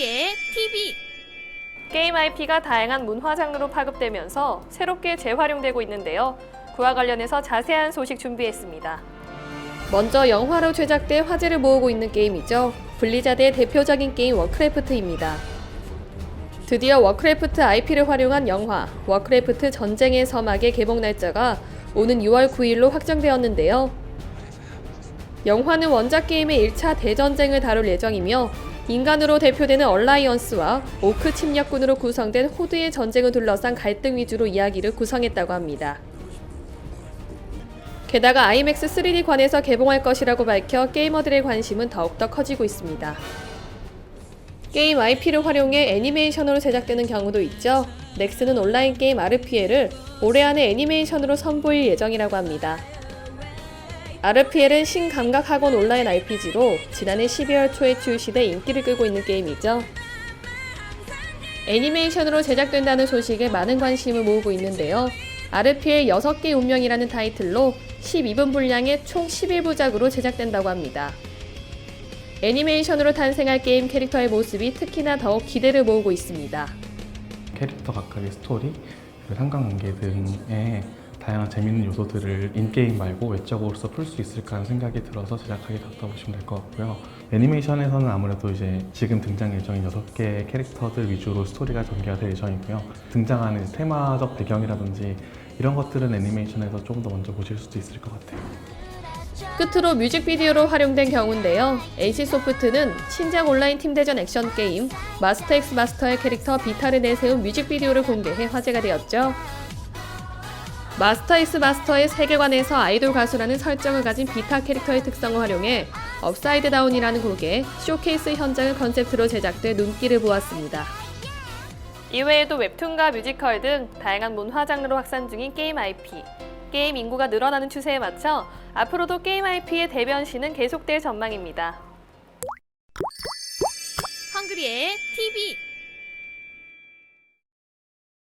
헝그리의 TV 게임 IP가 다양한 문화 장르로 파급되면서 새롭게 재활용되고 있는데요. 그와 관련해서 자세한 소식 준비했습니다. 먼저 영화로 제작돼 화제를 모으고 있는 게임이죠. 블리자드의 대표적인 게임 워크래프트입니다. 드디어 워크래프트 IP를 활용한 영화 워크래프트 전쟁의 서막의 개봉 날짜가 오는 6월 9일로 확정되었는데요. 영화는 원작 게임의 1차 대전쟁을 다룰 예정이며 인간으로 대표되는 얼라이언스와 오크 침략군으로 구성된 호드의 전쟁을 둘러싼 갈등 위주로 이야기를 구성했다고 합니다. 게다가 IMAX 3D관에서 개봉할 것이라고 밝혀 게이머들의 관심은 더욱더 커지고 있습니다. 게임 IP를 활용해 애니메이션으로 제작되는 경우도 있죠. 넥슨은 온라인 게임 RPL을 올해 안에 애니메이션으로 선보일 예정이라고 합니다. RPL은 신감각학원 온라인 RPG로 지난해 12월 초에 출시돼 인기를 끌고 있는 게임이죠. 애니메이션으로 제작된다는 소식에 많은 관심을 모으고 있는데요. RPL 6개 운명이라는 타이틀로 12분 분량의 총 11부작으로 제작된다고 합니다. 애니메이션으로 탄생할 게임 캐릭터의 모습이 특히나 더욱 기대를 모으고 있습니다. 캐릭터 각각의 스토리, 그 상관관계 등의 다양한 재밌는 요소들을 인게임 말고 외적으로서 풀 수 있을까 하는 생각이 들어서 제작하게 됐다고 보시면 될 것 같고요. 애니메이션에서는 아무래도 이제 지금 등장 예정인 6개의 캐릭터들 위주로 스토리가 전개가 될 예정이고요. 등장하는 테마적 배경이라든지 이런 것들은 애니메이션에서 좀더 먼저 보실 수도 있을 것 같아요. 끝으로 뮤직비디오로 활용된 경우인데요. NC소프트는 신작 온라인 팀대전 액션 게임 마스터 엑스 마스터의 캐릭터 비타를 내세운 뮤직비디오를 공개해 화제가 되었죠. 마스터 엑스 마스터의 세계관에서 아이돌 가수라는 설정을 가진 비타 캐릭터의 특성을 활용해 업사이드 다운이라는 곡의 쇼케이스 현장을 컨셉트로 제작돼 눈길을 보았습니다. 이외에도 웹툰과 뮤지컬 등 다양한 문화 장르로 확산 중인 게임 IP. 게임 인구가 늘어나는 추세에 맞춰 앞으로도 게임 IP의 대변신은 계속될 전망입니다. 헝그리의 TV